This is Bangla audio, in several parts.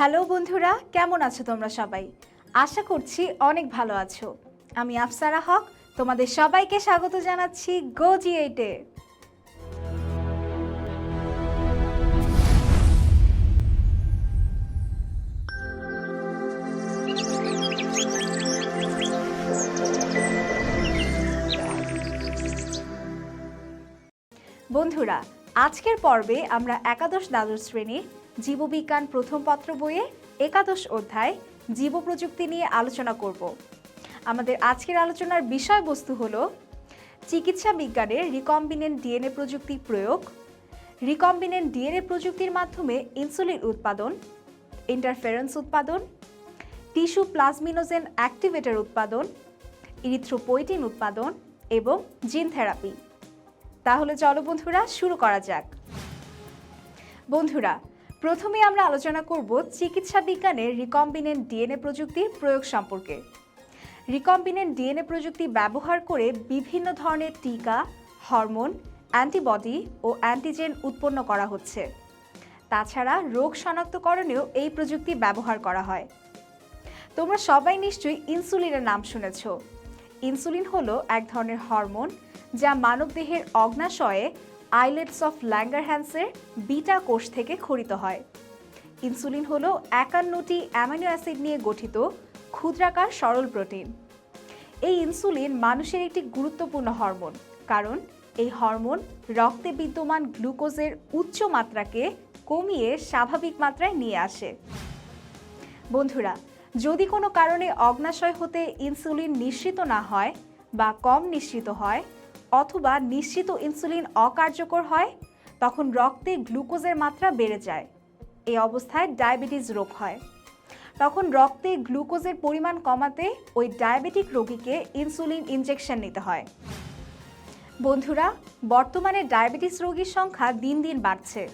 হ্যালো বন্ধুরা, কেমন আছো তোমরা সবাই? আশা করছি অনেক ভালো আছো। আমি আফসারা হক, তোমাদের সবাইকে স্বাগত জানাচ্ছি গো জি এইটে বন্ধুরা, আজকের পর্বে আমরা একাদশ দ্বাদশ শ্রেণির জীববিজ্ঞান প্রথম পত্র বইয়ে একাদশ অধ্যায় জীব প্রযুক্তি নিয়ে আলোচনা করব। আমাদের আজকের আলোচনার বিষয়বস্তু হল চিকিৎসা বিজ্ঞানের রিকম্বিনেন্ট ডিএনএ প্রযুক্তি প্রয়োগ রিকম্বিনেন্ট ডিএনএ প্রযুক্তির মাধ্যমে ইনসুলিন উৎপাদন ইন্টারফেরেন্স উৎপাদন টিস্যু প্লাজমিনোজেন অ্যাক্টিভেটর উৎপাদন ইরিথ্রোপোয়েটিন উৎপাদন এবং জিন থেরাপি তাহলে চলো বন্ধুরা শুরু করা যাক। বন্ধুরা প্রথমে আমরা আলোচনা করব চিকিৎসা বিজ্ঞানের রিকম্বিনেন্ট ডিএনএ প্রযুক্তির প্রয়োগ সম্পর্কে। রিকম্বিনেন্ট ডিএনএ প্রযুক্তি ব্যবহার করে বিভিন্ন ধরনের টিকা, হরমোন, অ্যান্টিবডি ও অ্যান্টিজেন উৎপন্ন করা হচ্ছে। তাছাড়া রোগ শনাক্তকরণেও এই প্রযুক্তি ব্যবহার করা হয়। তোমরা সবাই নিশ্চয়ই ইনসুলিনের নাম শুনেছ। ইনসুলিন হলো এক ধরনের হরমোন যা মানবদেহের অগ্নাশয়ে আইলেটস অফ ল্যাঙ্গার ল্যাঙ্গারহ্যান্সের বিটা কোষ থেকে খরিত হয়। ইনসুলিন হল একান্নটি অ্যামাইনো অ্যাসিড নিয়ে গঠিত ক্ষুদ্রাকার সরল প্রোটিন। এই ইনসুলিন মানুষের একটি গুরুত্বপূর্ণ হরমোন, কারণ এই হরমোন রক্তে বিদ্যমান গ্লুকোজের উচ্চ মাত্রাকে কমিয়ে স্বাভাবিক মাত্রায় নিয়ে আসে। বন্ধুরা, যদি কোনো কারণে অগ্নাশয় হতে ইনসুলিন নিঃসৃত না হয় বা কম নিঃসৃত হয় অথবা নিশ্চিত ইনসুলিন অকার্যকর হয়, তখন রক্তে গ্লুকোজের মাত্রা বেড়ে যায়। এই অবস্থায় ডায়াবেটিস রোগ হয়। তখন রক্তে গ্লুকোজের পরিমাণ কমাতে ওই ডায়াবেটিক রোগীকে ইনসুলিন ইনজেকশন নিতে হয়। বন্ধুরা, বর্তমানে ডায়াবেটিস রোগীর সংখ্যা দিন দিন বাড়ছে।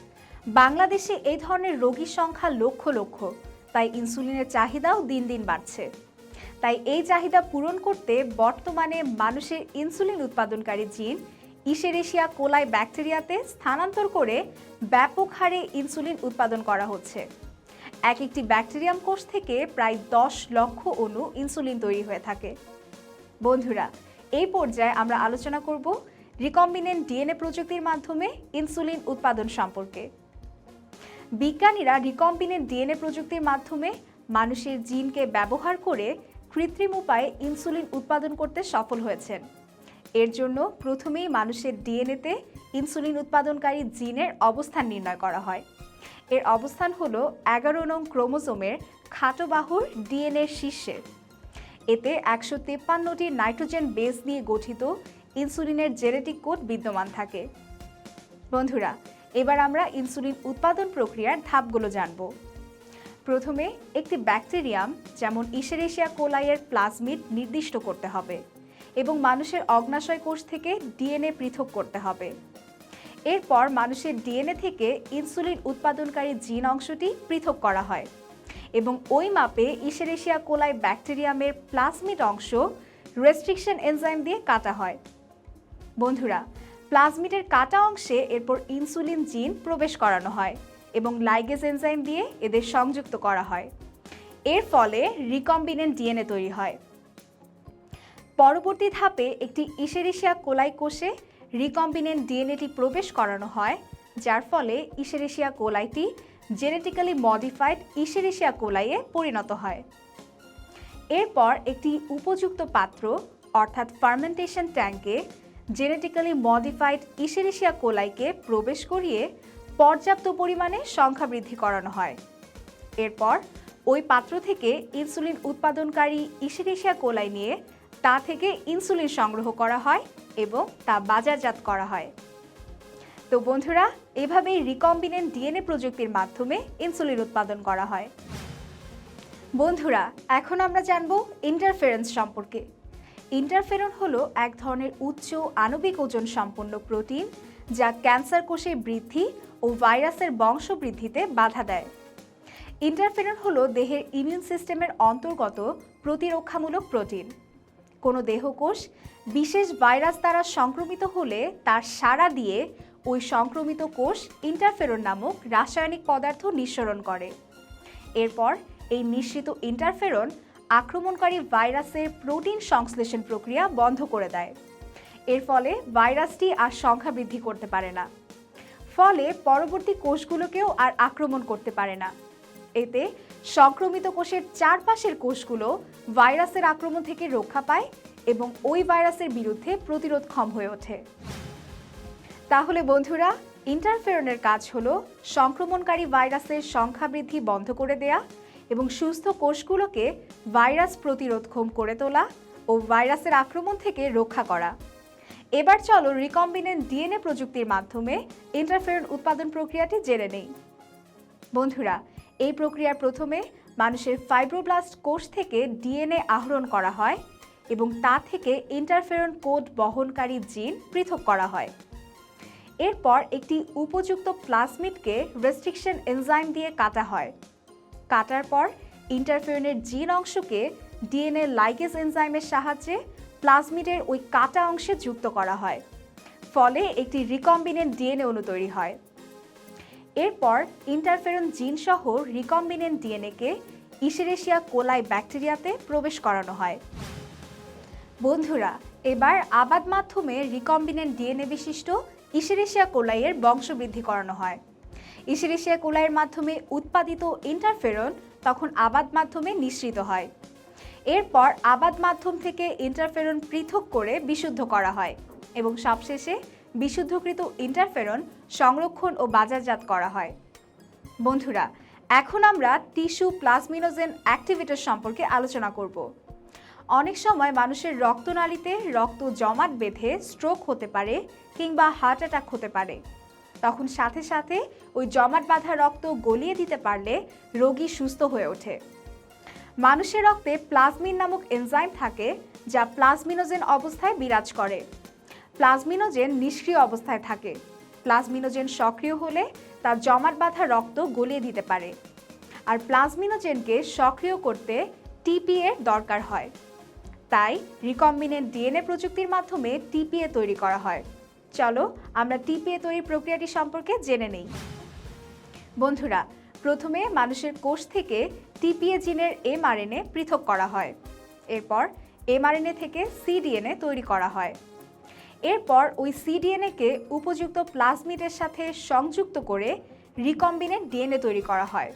বাংলাদেশে এই ধরনের রোগীর সংখ্যা লক্ষ লক্ষ, তাই ইনসুলিনের চাহিদাও দিন দিন বাড়ছে। তাই এই চাহিদা পূরণ করতে বর্তমানে মানুষের ইনসুলিন উৎপাদনকারী জিন, ইসেরেশিয়া কোলাই ব্যাকটেরিয়াতে স্থানান্তর করে ব্যাপক হারে ইনসুলিন উৎপাদন করা হচ্ছে। এক একটি ব্যাকটেরিয়াম কোষ থেকে প্রায় দশ লক্ষ অণু ইনসুলিন তৈরি হয়ে থাকে। বন্ধুরা, এই পর্যায়ে আমরা আলোচনা করব রিকম্বিনেন্ট ডিএনএ প্রযুক্তির মাধ্যমে ইনসুলিন উৎপাদন সম্পর্কে। বিজ্ঞানীরা রিকম্বিনেন্ট ডিএনএ প্রযুক্তির মাধ্যমে মানুষের জিনকে ব্যবহার করে কৃত্রিম উপায়ে ইনসুলিন উৎপাদন করতে সফল হয়েছেন। এর জন্য প্রথমেই মানুষের ডিএনএতে ইনসুলিন উৎপাদনকারী জিনের অবস্থান নির্ণয় করা হয়। এর অবস্থান হলো এগারো নং ক্রোমোজোমের খাটো বাহুর ডিএনএর শীর্ষে। এতে একশো তেপ্পান্নটি নাইট্রোজেন বেস নিয়ে গঠিত ইনসুলিনের জেনেটিক কোড বিদ্যমান থাকে। বন্ধুরা, এবার আমরা ইনসুলিন উৎপাদন প্রক্রিয়ার ধাপগুলো জানব। প্রথমে একটি ব্যাকটেরিয়াম যেমন ইসেরেশিয়া কোলাইয়ের প্লাজমিড নির্দিষ্ট করতে হবে এবং মানুষের অগ্নাশয় কোষ থেকে ডিএনএ পৃথক করতে হবে। এরপর মানুষের ডিএনএ থেকে ইনসুলিন উৎপাদনকারী জিন অংশটি পৃথক করা হয় এবং ওই মাপে ইসেরেশিয়া কোলাই ব্যাকটেরিয়ামের প্লাজমিড অংশ রেস্ট্রিকশন এনজাইম দিয়ে কাটা হয়। বন্ধুরা, প্লাজমিডের কাটা অংশে এরপর ইনসুলিন জিন প্রবেশ করানো হয়। এবং লাইগেজ এনজাইম দিয়ে এদের সংযুক্ত করা হয়। এর ফলে রিকম্বিনেন্ট ডিএনএ তৈরি হয়। পরবর্তী ধাপে একটি ইসেরেশিয়া কোলাই কোষে রিকম্বিনেন্ট ডিএনএটি প্রবেশ করানো হয়, যার ফলে ইসেরেশিয়া কোলাইটি জেনেটিক্যালি মডিফাইড ইসেরেশিয়া কোলাইয়ে পরিণত হয়। এরপর একটি উপযুক্ত পাত্র, অর্থাৎ ফার্মেন্টেশন ট্যাঙ্কে জেনেটিক্যালি মডিফাইড ইসেরেশিয়া কোলাইকে প্রবেশ করিয়ে পর্যাপ্ত পরিমাণে সংখ্যা বৃদ্ধি করানো হয়। এরপর ওই পাত্র থেকে ইনসুলিন উৎপাদনকারী ইসেরেশিয়া কোলাই নিয়ে তা থেকে ইনসুলিন সংগ্রহ করা হয় এবং তা বাজারজাত করা হয়। তো বন্ধুরা, এভাবেই রিকম্বিনেন্ট ডিএনএ প্রযুক্তির মাধ্যমে ইনসুলিন উৎপাদন করা হয়। বন্ধুরা, এখন আমরা জানব ইন্টারফেরেন্স সম্পর্কে। ইন্টারফেরন হলো এক ধরনের উচ্চ আণবিক ওজন সম্পন্ন প্রোটিন যা ক্যান্সার কোষের বৃদ্ধি ও ভাইরাসের বংশবৃদ্ধিতে বাধা দেয়। ইন্টারফেরন হলো দেহের ইমিউন সিস্টেমের অন্তর্গত প্রতিরক্ষামূলক প্রোটিন। কোনো দেহকোষ বিশেষ ভাইরাস দ্বারা সংক্রমিত হলে তার সাড়া দিয়ে ওই সংক্রমিত কোষ ইন্টারফেরন নামক রাসায়নিক পদার্থ নিঃসরণ করে। এরপর এই নিশ্চিত ইন্টারফেরন আক্রমণকারী ভাইরাসের প্রোটিন সংশ্লেষণ প্রক্রিয়া বন্ধ করে দেয়। এর ফলে ভাইরাসটি আর সংখ্যা বৃদ্ধি করতে পারে না। ফলে পরবর্তী কোষগুলোকেও আর আক্রমণ করতে পারে না। এতে সংক্রমিত কোষের চারপাশের কোষগুলো ভাইরাসের আক্রমণ থেকে রক্ষা পায় এবং ওই ভাইরাসের বিরুদ্ধে প্রতিরোধক্ষম হয়ে ওঠে। তাহলে বন্ধুরা ইন্টারফেরনের কাজ হলো সংক্রমণকারী ভাইরাসের সংখ্যা বৃদ্ধি বন্ধ করে দেয়া এবং সুস্থ কোষগুলোকে ভাইরাস প্রতিরোধক্ষম করে তোলা ও ভাইরাসের আক্রমণ থেকে রক্ষা করা। এবার চলো রিকম্বিনেন্ট ডিএনএ প্রযুক্তির মাধ্যমে ইন্টারফেরন উৎপাদন প্রক্রিয়াটি জেনে নেই। বন্ধুরা, এই প্রক্রিয়ার প্রথমে মানুষের ফাইব্রোব্লাস্ট কোষ থেকে ডিএনএ আহরণ করা হয় এবং তা থেকে ইন্টারফেরন কোড বহনকারী জিন পৃথক করা হয়। এরপর একটি উপযুক্ত প্লাজমিডকে রেস্ট্রিকশন এনজাইম দিয়ে কাটা হয়। কাটার পর ইন্টারফেরনের জিন অংশকে ডিএনএ লাইগেজ এনজাইমের সাহায্যে প্লাজমিডের ওই কাটা অংশে যুক্ত করা হয়। ফলে একটি রিকম্বিনেন্ট ডিএনএ অণু তৈরি হয়। এরপর ইন্টারফেরন জিন সহ রিকম্বিনেন্ট ডিএনএকে ইসেরেশিয়া কোলাই ব্যাকটেরিয়াতে প্রবেশ করানো হয়। বন্ধুরা, এবার আবাদ মাধ্যমে রিকম্বিনেন্ট ডিএনএ বিশিষ্ট ইসেরেশিয়া কোলাইয়ের বংশবৃদ্ধি করানো হয়। ইসেরেশিয়া কোলাইয়ের মাধ্যমে উৎপাদিত ইন্টারফেরন তখন আবাদ মাধ্যমে নিঃসৃত হয়। এরপর আবাদ মাধ্যম থেকে ইন্টারফেরন পৃথক করে বিশুদ্ধ করা হয় এবং সবশেষে বিশুদ্ধকৃত ইন্টারফেরন সংরক্ষণ ও বাজারজাত করা হয়। বন্ধুরা, এখন আমরা টিস্যু প্লাজমিনোজেন অ্যাক্টিভেটর সম্পর্কে আলোচনা করব। অনেক সময় মানুষের রক্তনালীতে রক্ত জমাট বেঁধে স্ট্রোক হতে পারে কিংবা হার্ট অ্যাটাক হতে পারে। তখন সাথে সাথে ওই জমাট বাঁধা রক্ত গলিয়ে দিতে পারলে রোগী সুস্থ হয়ে ওঠে। মানুষের রক্তে প্লাজমিন নামক এনজাইম থাকে যা প্লাজমিনোজেন অবস্থায় বিরাজ করে। প্লাজমিনোজেন নিষ্ক্রিয় অবস্থায় থাকে। প্লাজমিনোজেন সক্রিয় হলে তা জমাট বাঁধা রক্ত গলিয়ে দিতে পারে। আর প্লাজমিনোজেনকে সক্রিয় করতে টিপিএ দরকার হয়। তাই রিকম্বিনেন্ট ডিএনএ প্রযুক্তির মাধ্যমে টিপিএ তৈরি করা হয়। চলো আমরা টিপিএ তৈরির প্রক্রিয়াটি সম্পর্কে জেনে নেই। বন্ধুরা প্রথমে মানুষের কোষ থেকে টিপিএ জিনের এমআরএনএ পৃথক করা হয়। এরপর এমআরএনএ থেকে সিডিএনএ তৈরি করা হয়। এরপর ওই সিডিএনএকে উপযুক্ত প্লাজমিডের সাথে সংযুক্ত করে রিকম্বিনেন্ট ডিএনএ তৈরি করা হয়।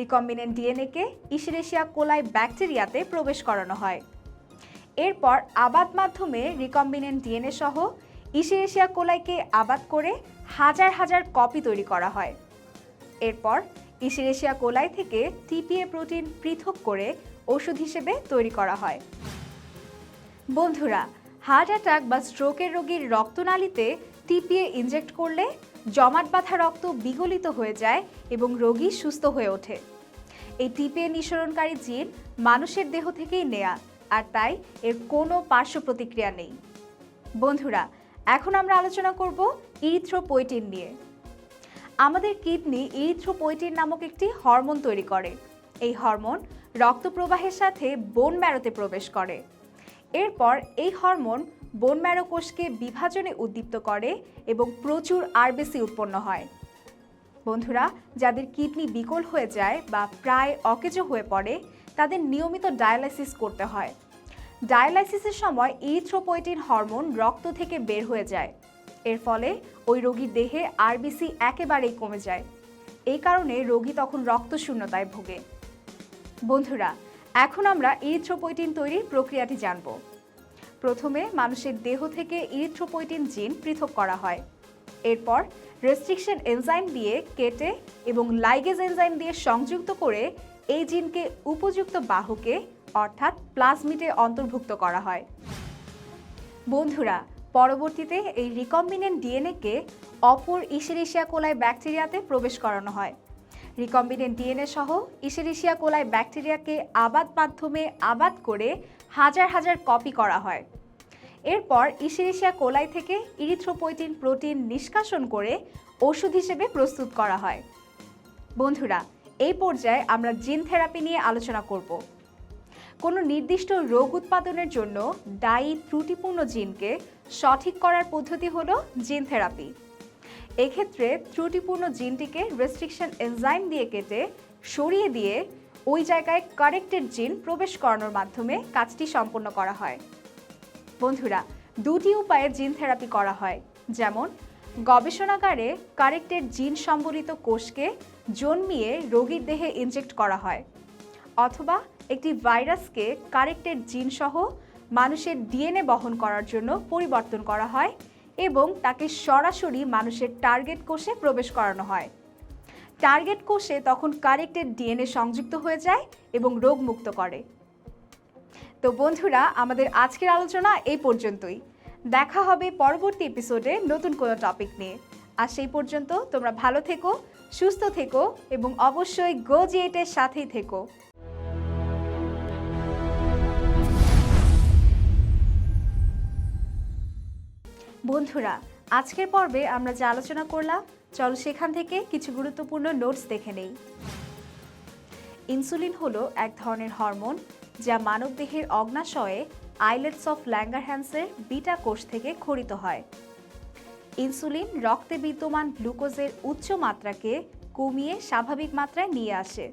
রিকম্বিনেন্ট ডিএনএকে ইসিরেশিয়া কোলাই ব্যাকটেরিয়াতে প্রবেশ করানো হয়। এরপর আবাদ মাধ্যমে রিকম্বিনেন্ট ডিএনএ সহ ইসিরেশিয়া কোলাইকে আবাদ করে হাজার হাজার কপি তৈরি করা হয়। এরপর ইসিরেশিয়া কোলাই থেকে টিপিএ প্রোটিন পৃথক করে ওষুধ হিসেবে তৈরি করা হয়। বন্ধুরা, হার্ট অ্যাটাক বা স্ট্রোকের রোগীর রক্তনালীতে টিপিএ ইনজেক্ট করলে জমাট বাঁধা রক্ত বিগলিত হয়ে যায় এবং রোগী সুস্থ হয়ে ওঠে। এই টিপিএ নিঃসরণকারী জিন মানুষের দেহ থেকেই নেয়া, আর তাই এর কোনো পার্শ্ব প্রতিক্রিয়া নেই। বন্ধুরা, এখন আমরা আলোচনা করব ইরিথ্রোপোয়েটিন নিয়ে। আমাদের কিডনি ইরিথ্রোপোয়েটিন নামক একটি হরমোন তৈরি করে। এই হরমোন রক্ত প্রবাহের সাথে বোন ম্যারোতে প্রবেশ করে। এরপর এই হরমোন বোন ম্যারো কোষকে বিভাজনে উদ্দীপ্ত করে এবং প্রচুর আরবিসি উৎপন্ন হয়। বন্ধুরা, যাদের কিডনি বিকল হয়ে যায় বা প্রায় অকেজো হয়ে পড়ে, তাদের নিয়মিত ডায়ালাইসিস করতে হয়। ডায়ালাইসিসের সময় ইরিথ্রোপোয়েটিন হরমোন রক্ত থেকে বের হয়ে যায়। এর ফলে ওই রোগীর দেহে আরবিসি একেবারেই কমে যায়। এই কারণে রোগী তখন রক্তশূন্যতায় ভোগে। বন্ধুরা, এখন আমরা ইরিথ্রোপোয়েটিন তৈরির প্রক্রিয়াটি জানব। প্রথমে মানুষের দেহ থেকে ইরিথ্রোপোয়েটিন জিন পৃথক করা হয়। এরপর রেস্ট্রিকশন এনজাইম দিয়ে কেটে এবং লাইগেজ এনজাইম দিয়ে সংযুক্ত করে এই জিনকে উপযুক্ত বাহুকে, অর্থাৎ প্লাজমিডে অন্তর্ভুক্ত করা হয়। বন্ধুরা পরবর্তীতে এই রিকম্বিনেন্ট ডিএনএকে অপর ইসেরিশিয়া কোলাই ব্যাকটেরিয়াতে প্রবেশ করানো হয়। রিকম্বিনেন্ট ডিএনএ সহ ইসেরিশিয়া কোলাই ব্যাকটেরিয়াকে আবাদ মাধ্যমে আবাদ করে হাজার হাজার কপি করা হয়। এরপর ইসেরিশিয়া কোলাই থেকে ইরিথ্রোপোয়েটিন প্রোটিন নিষ্কাশন করে ওষুধ হিসেবে প্রস্তুত করা হয়। বন্ধুরা, এই পর্যায়ে আমরা জিন থেরাপি নিয়ে আলোচনা করব। কোনো নির্দিষ্ট রোগ উৎপাদনের জন্য দায়ী ত্রুটিপূর্ণ জিনকে সঠিক করার পদ্ধতি হলো জিন থেরাপি। এক্ষেত্রে ত্রুটিপূর্ণ জিনটিকে রেস্ট্রিকশন এনজাইম দিয়ে কেটে, সরিয়ে দিয়ে ওই জায়গায় কারেক্টেড জিন প্রবেশ করানোর মাধ্যমে কাজটি সম্পন্ন করা হয়। বন্ধুরা, দুটি উপায়ে জিন থেরাপি করা হয়। যেমন, গবেষণাগারে কারেক্টেড জিন সম্বলিত কোষকে জন্মিয়ে রোগীর দেহে ইনজেক্ট করা হয়, অথবা একটি ভাইরাসকে কারেক্টেড জিন সহ মানুষের ডিএনএ বহন করার জন্য পরিবর্তন করা হয় এবং তাকে সরাসরি মানুষের টার্গেট কোষে প্রবেশ করানো হয়। টার্গেট কোষে তখন কারেক্টেড ডিএনএ সংযুক্ত হয়ে যায় এবং রোগমুক্ত করে। তো বন্ধুরা, আমাদের আজকের আলোচনা এই পর্যন্তই। দেখা হবে পরবর্তী এপিসোডে নতুন কোনো টপিক নিয়ে। আর সেই পর্যন্ত তোমরা ভালো থেকো, সুস্থ থেকো এবং অবশ্যই গো জিএটের সাথেই থেকো। বন্ধুরা, আজকের পর্বে আমরা যে আলোচনা করলাম, চলো সেখান থেকে কিছু গুরুত্বপূর্ণ নোটস দেখে নেই। ইনসুলিন হলো এক ধরনের হরমোন যা মানবদেহের অগ্নাশয়ে আইলেটস অফ ল্যাঙ্গারহ্যান্সের বিটা কোষ থেকে খরিত হয়। ইনসুলিন রক্তে বিদ্যমান গ্লুকোজের উচ্চ মাত্রাকে কমিয়ে স্বাভাবিক মাত্রায় নিয়ে আসে।